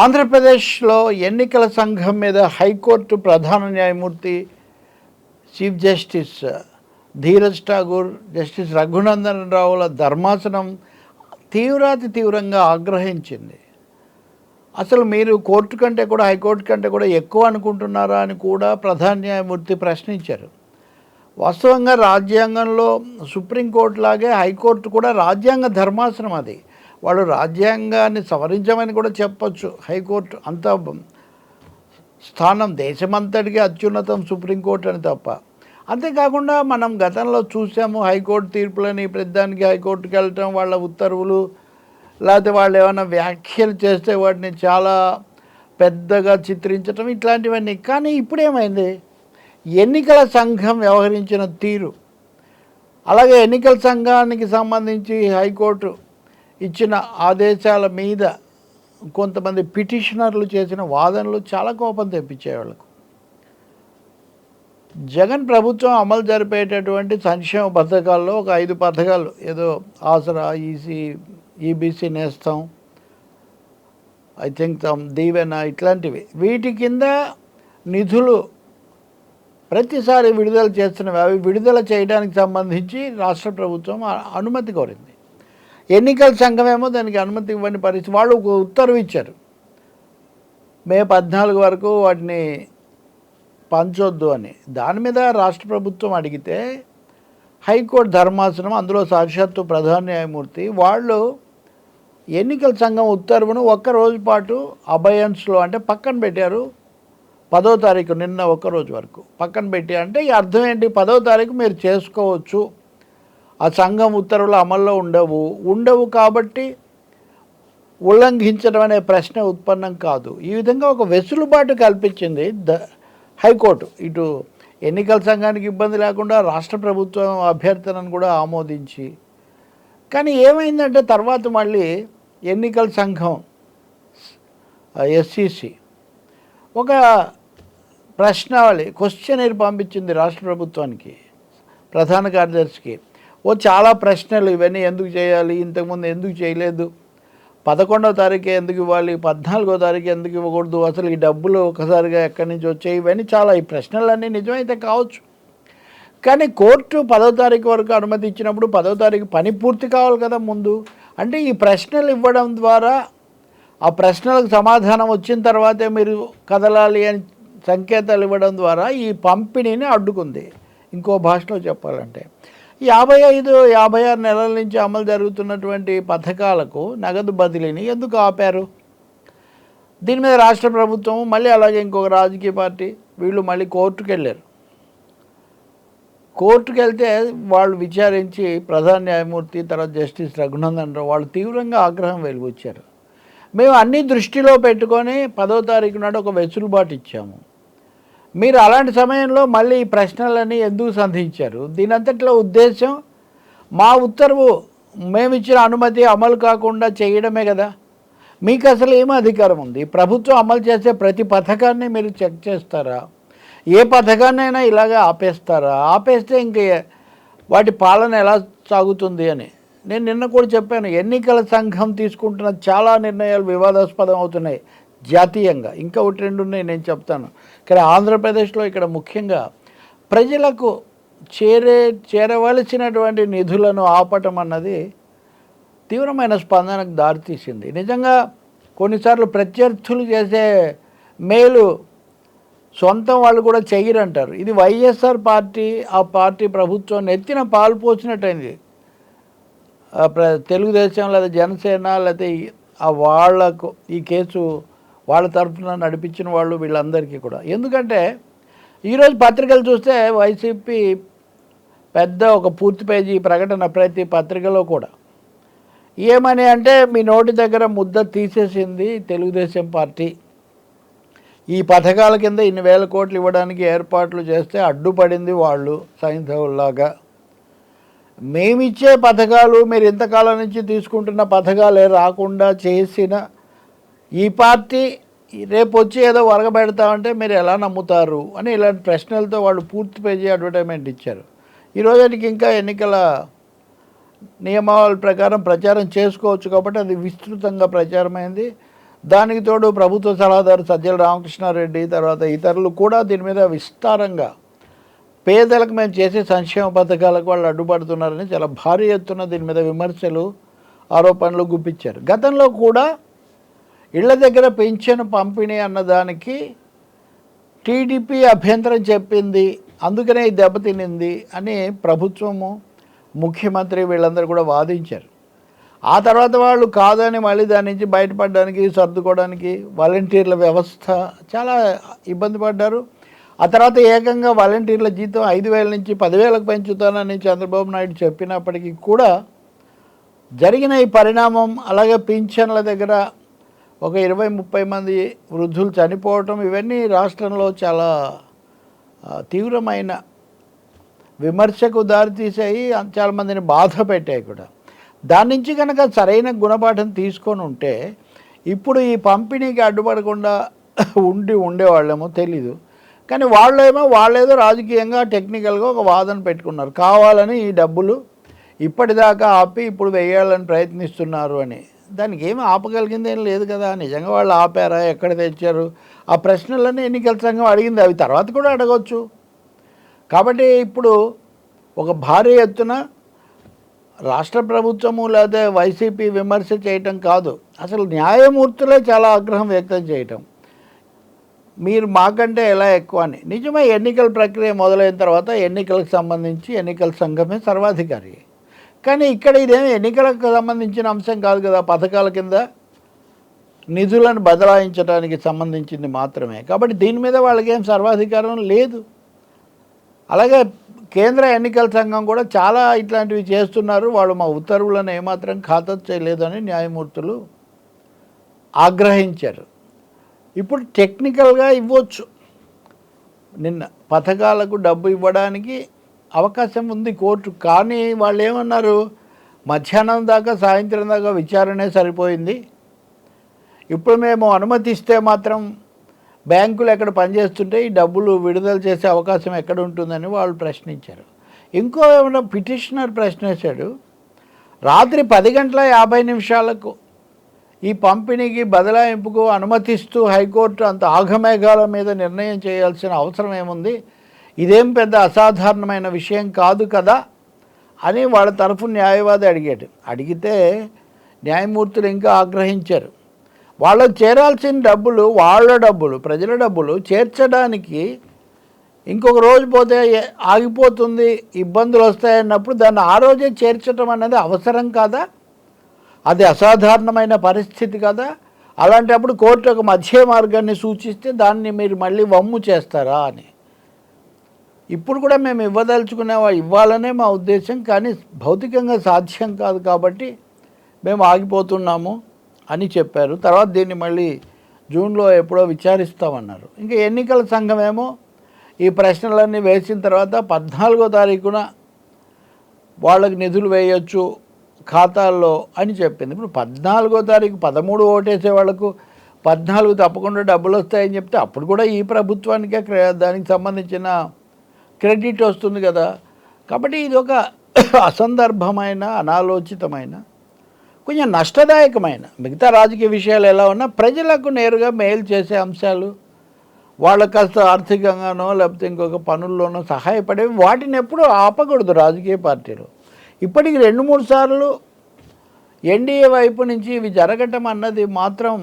ఆంధ్రప్రదేశ్లో ఎన్నికల సంఘం మీద హైకోర్టు ప్రధాన న్యాయమూర్తి chief justice Dheeraj Thakur justice Raghunandan Ravula ధర్మాసనం తీవ్రాతి తీవ్రంగా ఆగ్రహించింది. అసలు మీరు కోర్టు కంటే కూడా హైకోర్టు కంటే కూడా ఎక్కువ అనుకుంటున్నారా అని కూడా ప్రధాన న్యాయమూర్తి ప్రశ్నించారు. వాస్తవంగా రాజ్యాంగంలో సుప్రీంకోర్టు లాగే హైకోర్టు కూడా రాజ్యాంగ ధర్మాసనం అది. వాళ్ళు రాజ్యాంగాన్ని సవరించమని కూడా చెప్పచ్చు. హైకోర్టు అంత స్థానం దేశమంతటికి అత్యున్నతం సుప్రీంకోర్టు అని తప్ప. అంతేకాకుండా మనం గతంలో చూసాము హైకోర్టు తీర్పులని ప్రతిదానికి హైకోర్టుకి వెళ్ళటం వాళ్ళ ఉత్తర్వులు లేకపోతే వాళ్ళు ఏమైనా వ్యాఖ్యలు చేస్తే వాటిని చాలా పెద్దగా చిత్రించటం ఇట్లాంటివన్నీ. కానీ ఇప్పుడేమైంది? ఎన్నికల సంఘం వ్యవహరించిన తీరు. అలాగే ఎన్నికల సంఘానికి సంబంధించి హైకోర్టు ఇచ్చిన ఆదేశాల మీద కొంతమంది పిటిషనర్లు చేసిన వాదనలు చాలా కోపం తెప్పించాయి వాళ్ళకు. జగన్ ప్రభుత్వం అమలు జరిపేటటువంటి సంక్షేమ పథకాల్లో ఒక ఐదు పథకాలు ఏదో Aasara EC EBC Nestham I think Deevena ఇట్లాంటివి. వీటి కింద నిధులు ప్రతిసారి విడుదల చేస్తున్నవి. అవి విడుదల చేయడానికి సంబంధించి రాష్ట్ర ప్రభుత్వం అనుమతి కోరింది. ఎన్నికల సంఘమేమో దానికి అనుమతి ఇవ్వని పరిస్థితి. వాళ్ళు ఒక ఉత్తర్వు ఇచ్చారు. మే పద్నాలుగు వరకు వాటిని పంచొద్దు అని. దాని మీద రాష్ట్ర ప్రభుత్వం అడిగితే హైకోర్టు ధర్మాసనం అందులో సాక్షాత్తు ప్రధాన న్యాయమూర్తి వాళ్ళు ఎన్నికల సంఘం ఉత్తర్వును ఒక్క రోజు పాటు అబయన్స్లో అంటే పక్కన పెట్టారు. పదో తారీఖు నిన్న ఒక్క రోజు వరకు పక్కన పెట్టి అంటే ఈ అర్థం ఏంటి? పదో తారీఖు మీరు చేసుకోవచ్చు. ఆ సంఘం ఉత్తర్వులు అమల్లో ఉండవు. ఉండవు కాబట్టి ఉల్లంఘించడం అనే ప్రశ్న ఉత్పన్నం కాదు. ఈ విధంగా ఒక వెసులుబాటు కల్పించింది ద హైకోర్టు. ఇటు ఎన్నికల సంఘానికి ఇబ్బంది లేకుండా రాష్ట్ర ప్రభుత్వం అభ్యర్థనను కూడా ఆమోదించి. కానీ ఏమైందంటే తర్వాత మళ్ళీ ఎన్నికల సంఘం ఎస్సిసి ఒక ప్రశ్నావళి క్వశ్చనర్ పంపించింది రాష్ట్ర ప్రభుత్వానికి ప్రధాన కార్యదర్శికి. ఓ చాలా ప్రశ్నలు ఇవన్నీ ఎందుకు చేయాలి? ఇంతకుముందు ఎందుకు చేయలేదు? పదకొండవ తారీఖు ఎందుకు ఇవ్వాలి? పద్నాలుగో తారీఖు ఎందుకు ఇవ్వకూడదు? అసలు ఈ డబ్బులు ఒకసారిగా ఎక్కడి నుంచి వచ్చాయి? ఇవన్నీ చాలా ఈ ప్రశ్నలన్నీ నిజమైతే కావచ్చు. కానీ కోర్టు పదో తారీఖు వరకు అనుమతి ఇచ్చినప్పుడు పదో తారీఖు పని పూర్తి కావాలి కదా ముందు. అంటే ఈ ప్రశ్నలు ఇవ్వడం ద్వారా ఆ ప్రశ్నలకు సమాధానం వచ్చిన తర్వాతే మీరు కదలాలి అని సంకేతాలు ఇవ్వడం ద్వారా ఈ పంపిణీని అడ్డుకుంది. ఇంకో భాషలో చెప్పాలంటే. యాభై ఐదు యాభై ఆరు నెలల నుంచి అమలు జరుగుతున్నటువంటి పథకాలకు నగదు బదిలీని ఎందుకు ఆపారు? దీని మీద రాష్ట్ర ప్రభుత్వం మళ్ళీ అలాగే ఇంకొక రాజకీయ పార్టీ వీళ్ళు మళ్ళీ కోర్టుకు వెళ్ళారు కోర్టుకు వెళ్తే వాళ్ళు విచారించి ప్రధాన న్యాయమూర్తి తర్వాత జస్టిస్ రఘునందన్ రావు వాళ్ళు తీవ్రంగా ఆగ్రహం వెలుగుచ్చారు. మేము అన్ని దృష్టిలో పెట్టుకొని పదో తారీఖు నాడు ఒక వెసులుబాటు ఇచ్చాము. మీరు అలాంటి సమయంలో మళ్ళీ ఈ ప్రశ్నలన్నీ ఎందుకు సంధించారు? దీనంతట్లో ఉద్దేశం మా ఉత్తర్వు మేమిచ్చిన అనుమతి అమలు కాకుండా చేయడమే కదా. మీకు అసలు ఏం అధికారం ఉంది? ప్రభుత్వం అమలు చేసే ప్రతి పథకాన్ని మీరు చెక్ చేస్తారా? ఏ పథకాన్నైనా ఇలాగే ఆపేస్తారా? ఆపేస్తే ఇంక వాటి పాలన ఎలా సాగుతుంది అని. నేను నిన్న కూడా చెప్పాను ఎన్నికల సంఘం తీసుకుంటున్న చాలా నిర్ణయాలు వివాదాస్పదం అవుతున్నాయి జాతీయంగా. ఇంకా ఒకటి రెండు ఉన్నాయి నేను చెప్తాను. కానీ ఆంధ్రప్రదేశ్లో ఇక్కడ ముఖ్యంగా ప్రజలకు చేరే చేరవలసినటువంటి నిధులను ఆపటం అన్నది తీవ్రమైన స్పందనకు దారితీసింది. నిజంగా కొన్నిసార్లు ప్రత్యర్థులు చేసే మేలు సొంతం వాళ్ళు కూడా చెయ్యరంటారు. ఇది వైఎస్ఆర్ పార్టీ ఆ పార్టీ ప్రభుత్వం నెత్తిన పాలు పోసినట్టయింది. ప్ర- తెలుగుదేశం లేదా జనసేన లేకపోతే ఆ వాళ్ళకు ఈ కేసు వాళ్ళ తరఫున నడిపించిన వాళ్ళు వీళ్ళందరికీ కూడా. ఎందుకంటే ఈరోజు పత్రికలు చూస్తే వైసీపీ పెద్ద ఒక పూర్తి పేజీ ప్రకటన ప్రతి పత్రికలో కూడా. ఏమని అంటే మీ నోటి దగ్గర ముద్ద తీసేసింది తెలుగుదేశం పార్టీ. ఈ పథకాల కింద ఇన్ని వేల కోట్లు ఇవ్వడానికి ఏర్పాట్లు చేస్తే అడ్డుపడింది వాళ్ళు సైంధవుల్లాగా. మేమిచ్చే పథకాలు మీరు ఇంతకాలం నుంచి తీసుకుంటున్న పథకాలే రాకుండా చేసిన ఈ పార్టీ రేపు వచ్చి ఏదో వరగబెడతామంటే మీరు ఎలా నమ్ముతారు అని ఇలాంటి ప్రశ్నలతో వాళ్ళు పూర్తి పేజీ అడ్వర్టైజ్మెంట్ ఇచ్చారు. ఈ ఇంకా ఎన్నికల నియమావళి ప్రకారం ప్రచారం చేసుకోవచ్చు కాబట్టి అది విస్తృతంగా ప్రచారమైంది. దానికి తోడు ప్రభుత్వ సలహాదారు సజ్జల రామకృష్ణారెడ్డి తర్వాత ఇతరులు కూడా దీని మీద విస్తారంగా పేదలకు మేము చేసే సంక్షేమ పథకాలకు వాళ్ళు అడ్డుపడుతున్నారని చాలా భారీ ఎత్తున దీని మీద విమర్శలు ఆరోపణలు గుప్పించారు. గతంలో కూడా ఇళ్ళ దగ్గర పెన్షన్ పంపిణీ అన్నదానికి టీడీపీ అభ్యంతరం చెప్పింది అందుకనే ఈ దెబ్బతినింది అని ప్రభుత్వము ముఖ్యమంత్రి వీళ్ళందరూ కూడా వాదించారు. ఆ తర్వాత వాళ్ళు కాదని మళ్ళీ దాని నుంచి బయటపడడానికి సర్దుకోవడానికి వాలంటీర్ల వ్యవస్థ చాలా ఇబ్బంది పడ్డారు. ఆ తర్వాత ఏకంగా వాలంటీర్ల జీతం ఐదు వేల నుంచి పదివేలకు పెంచుతానని చంద్రబాబు నాయుడు చెప్పినప్పటికీ కూడా జరిగిన ఈ పరిణామం అలాగే పింఛన్ల దగ్గర ఒక ఇరవై ముప్పై మంది వృద్ధులు చనిపోవటం ఇవన్నీ రాష్ట్రంలో చాలా తీవ్రమైన విమర్శకు దారితీసాయి చాలామందిని బాధ పెట్టాయి కూడా. దాని నుంచి కనుక సరైన గుణపాఠం తీసుకొని ఉంటే ఇప్పుడు ఈ పంపిణీకి అడ్డుపడకుండా ఉండి ఉండేవాళ్ళేమో తెలీదు. కానీ వాళ్ళేమో వాళ్ళేదో రాజకీయంగా టెక్నికల్గా ఒక వాదన పెట్టుకున్నారు. కావాలని ఈ డబ్బులు ఇప్పటిదాకా ఆపి ఇప్పుడు వేయాలని ప్రయత్నిస్తున్నారు అని. దానికి ఏమి ఆపగలిగింది ఏం లేదు కదా. నిజంగా వాళ్ళు ఆపారా? ఎక్కడ తెచ్చారు? ఆ ప్రశ్నలన్నీ ఎన్నికల సంఘం అడిగింది? అవి తర్వాత కూడా అడగవచ్చు కాబట్టి ఇప్పుడు ఒక భారీ ఎత్తున రాష్ట్ర ప్రభుత్వము లేదా వైసీపీ విమర్శ చేయటం కాదు. అసలు న్యాయమూర్తులే చాలా ఆగ్రహం వ్యక్తం చేయటం. మీరు మాకంటే ఎలా ఎక్కువ అని. నిజమే ఎన్నికల ప్రక్రియ మొదలైన తర్వాత ఎన్నికలకు సంబంధించి ఎన్నికల సంఘమే సర్వాధికారి. కానీ ఇక్కడ ఇదేమి ఎన్నికలకు సంబంధించిన అంశం కాదు కదా పథకాల కింద. నిధులను బదలాయించడానికి సంబంధించింది మాత్రమే. కాబట్టి దీని మీద వాళ్ళకి ఏం సర్వాధికారం లేదు. అలాగే కేంద్ర ఎన్నికల సంఘం కూడా చాలా ఇట్లాంటివి చేస్తున్నారు. వాళ్ళు మా ఉత్తర్వులను ఏమాత్రం ఖాతా చేయలేదని న్యాయమూర్తులు ఆగ్రహించారు. ఇప్పుడు టెక్నికల్గా ఇవ్వచ్చు. నిన్న పథకాలకు డబ్బు ఇవ్వడానికి అవకాశం ఉంది కోర్టు. కానీ వాళ్ళు ఏమన్నారు మధ్యాహ్నం దాకా సాయంత్రం దాకా విచారణే సరిపోయింది. ఇప్పుడు మేము అనుమతిస్తే మాత్రం బ్యాంకులు ఎక్కడ పనిచేస్తుంటే ఈ డబ్బులు విడుదల చేసే అవకాశం ఎక్కడ ఉంటుందని వాళ్ళు ప్రశ్నించారు. ఇంకో ఏమన్నా పిటిషనర్ ప్రశ్నించాడు రాత్రి పది గంటల యాభై నిమిషాలకు ఈ పంపిణీకి బదలాయింపుకు అనుమతిస్తూ హైకోర్టు అంత ఆఘమేఘాల మీద నిర్ణయం చేయాల్సిన అవసరం ఏముంది? ఇదేం పెద్ద అసాధారణమైన విషయం కాదు కదా అని వాళ్ళ తరఫు న్యాయవాది అడిగాడు అడిగితే న్యాయమూర్తులు ఇంకా ఆగ్రహించారు. వాళ్ళకు చేరాల్సిన డబ్బులు వాళ్ళ డబ్బులు ప్రజల డబ్బులు చేర్చడానికి ఇంకొక రోజు పోతే ఆగిపోతుంది ఇబ్బందులు వస్తాయన్నప్పుడు దాన్ని ఆ రోజే చేర్చడం అనేది అవసరం కాదా? అది అసాధారణమైన పరిస్థితి కదా? అలాంటప్పుడు కోర్టు ఒక మధ్య మార్గాన్ని సూచిస్తే దాన్ని మీరు మళ్ళీ వమ్ము చేస్తారా అని. ఇప్పుడు కూడా మేము ఇవ్వదలుచుకునే ఇవ్వాలనే మా ఉద్దేశం కానీ భౌతికంగా సాధ్యం కాదు కాబట్టి మేము ఆగిపోతున్నాము అని చెప్పారు. తర్వాత దీన్ని మళ్ళీ జూన్లో ఎప్పుడో విచారిస్తామన్నారు. ఇంకా ఎన్నికల సంఘం ఏమో ఈ ప్రశ్నలన్నీ వేసిన తర్వాత పద్నాలుగో తారీఖున వాళ్ళకి నిధులు వేయొచ్చు ఖాతాల్లో అని చెప్పింది. ఇప్పుడు పద్నాలుగో తారీఖు పదమూడు ఓటేసే వాళ్ళకు పద్నాలుగు తప్పకుండా డబ్బులు వస్తాయని చెప్తే అప్పుడు కూడా ఈ ప్రభుత్వానికే క్రె- దానికి సంబంధించిన క్రెడిట్ వస్తుంది కదా. కాబట్టి ఇది ఒక అసందర్భమైన అనాలోచితమైన కొంచెం నష్టదాయకమైన మిగతా రాజకీయ విషయాలు ఎలా ఉన్నా ప్రజలకు నేరుగా మేలు చేసే అంశాలు వాళ్ళ కాస్త ఆర్థికంగానో లేకపోతే ఇంకొక పనుల్లోనో సహాయపడేవి వాటిని ఎప్పుడూ ఆపకూడదు రాజకీయ పార్టీలు. ఇప్పటికి రెండు మూడు సార్లు ఎన్డీఏ వైపు నుంచి ఇవి జరగటం అన్నది మాత్రం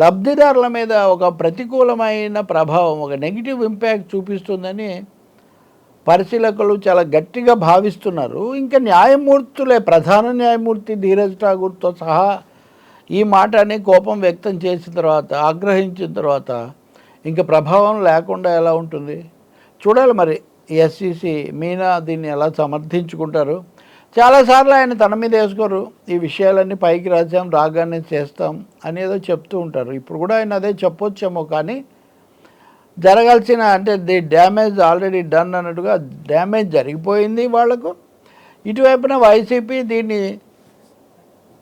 లబ్ధిదారుల మీద ఒక ప్రతికూలమైన ప్రభావం ఒక నెగిటివ్ ఇంపాక్ట్ చూపిస్తుందని పరిశీలకులు చాలా గట్టిగా భావిస్తున్నారు. ఇంకా న్యాయమూర్తులే ప్రధాన న్యాయమూర్తి ధీరజ్ ఠాగూర్తో సహా ఈ మాట అని కోపం వ్యక్తం చేసిన తర్వాత ఆగ్రహించిన తర్వాత ఇంకా ప్రభావం లేకుండా ఎలా ఉంటుంది? చూడాలి మరి ఎస్సిసి మీనా దీన్ని ఎలా సమర్థించుకుంటారు? చాలాసార్లు ఆయన తన మీద వేసుకోరు ఈ విషయాలన్నీ పైకి రాసాం రాగానే చేస్తాం అనేదో చెప్తూ ఉంటారు. ఇప్పుడు కూడా ఆయన అదే చెప్పొచ్చేమో కానీ జరగాల్సిన అంటే ది డ్యామేజ్ ఆల్రెడీ డన్ అన్నట్టుగా డ్యామేజ్ జరిగిపోయింది వాళ్ళకు. ఇటువైపున వైసీపీ దీన్ని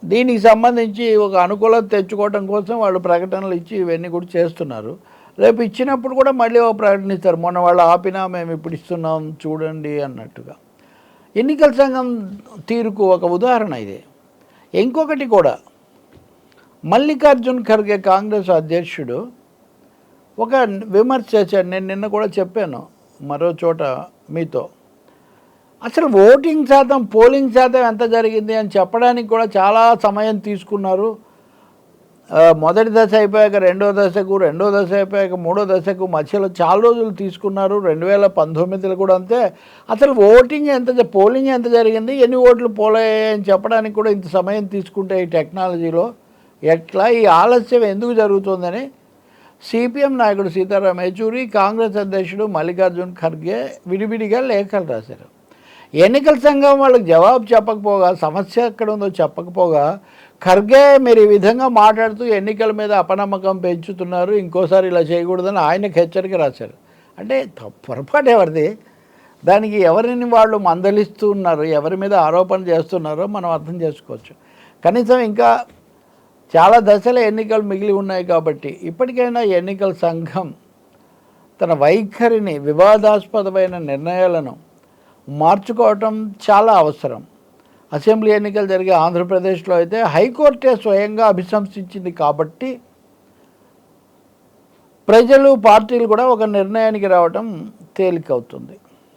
దీనికి సంబంధించి ఒక అనుకూలత తెచ్చుకోవడం కోసం వాళ్ళు ప్రకటనలు ఇచ్చి ఇవన్నీ కూడా చేస్తున్నారు. రేపు ఇచ్చినప్పుడు కూడా మళ్ళీ ఒక ప్రకటన ఇస్తారు. మొన్న వాళ్ళు ఆపినా మేము ఇప్పుడు ఇస్తున్నాం చూడండి అన్నట్టుగా. ఎన్నికల సంఘం తీరుకు ఒక ఉదాహరణ ఇది. ఇంకొకటి కూడా. మల్లికార్జున్ ఖర్గే కాంగ్రెస్ అధ్యక్షుడు ఒక విమర్శ చేశాడు. నేను నిన్న కూడా చెప్పాను మరో చోట మీతో. అసలు ఓటింగ్ శాతం పోలింగ్ శాతం ఎంత జరిగింది అని చెప్పడానికి కూడా చాలా సమయం తీసుకున్నారు. మొదటి దశ అయిపోయాక రెండో దశకు రెండో దశ అయిపోయాక మూడో దశకు మధ్యలో చాలా రోజులు తీసుకున్నారు. రెండు వేల పంతొమ్మిదిలో కూడా అంతే. అసలు ఓటింగ్ ఎంత పోలింగ్ ఎంత జరిగింది? ఎన్ని ఓట్లు పోలయ్యాయని చెప్పడానికి కూడా ఇంత సమయం తీసుకుంటే ఈ టెక్నాలజీలో ఎట్లా? ఈ ఆలస్యం ఎందుకు జరుగుతుందని సిపిఎం నాయకుడు సీతారాం యేచూరి కాంగ్రెస్ అధ్యక్షుడు మల్లికార్జున్ ఖర్గే విడివిడిగా లేఖలు రాశారు. ఎన్నికల సంఘం వాళ్ళకి జవాబు చెప్పకపోగా సమస్య ఎక్కడ ఉందో చెప్పకపోగా ఖర్గే మీరు ఈ విధంగా మాట్లాడుతూ ఎన్నికల మీద అపనమ్మకం పెంచుతున్నారు ఇంకోసారి ఇలా చేయకూడదని ఆయనకు హెచ్చరిక రాశారు. అంటే పొరపాటు ఎవరిది? దానికి ఎవరిని వాళ్ళు మందలిస్తూ ఉన్నారు ఎవరి మీద ఆరోపణ చేస్తున్నారో మనం అర్థం చేసుకోవచ్చు. కనీసం ఇంకా చాలా దశల ఎన్నికలు మిగిలి ఉన్నాయి కాబట్టి ఇప్పటికైనా ఎన్నికల సంఘం తన వైఖరిని వివాదాస్పదమైన నిర్ణయాలను మార్చుకోవటం చాలా అవసరం. అసెంబ్లీ ఎన్నికలు జరిగే ఆంధ్రప్రదేశ్లో అయితే హైకోర్టే స్వయంగా అభిశంసించింది కాబట్టి ప్రజలు పార్టీలు కూడా ఒక నిర్ణయానికి రావటం తేలికవుతుంది.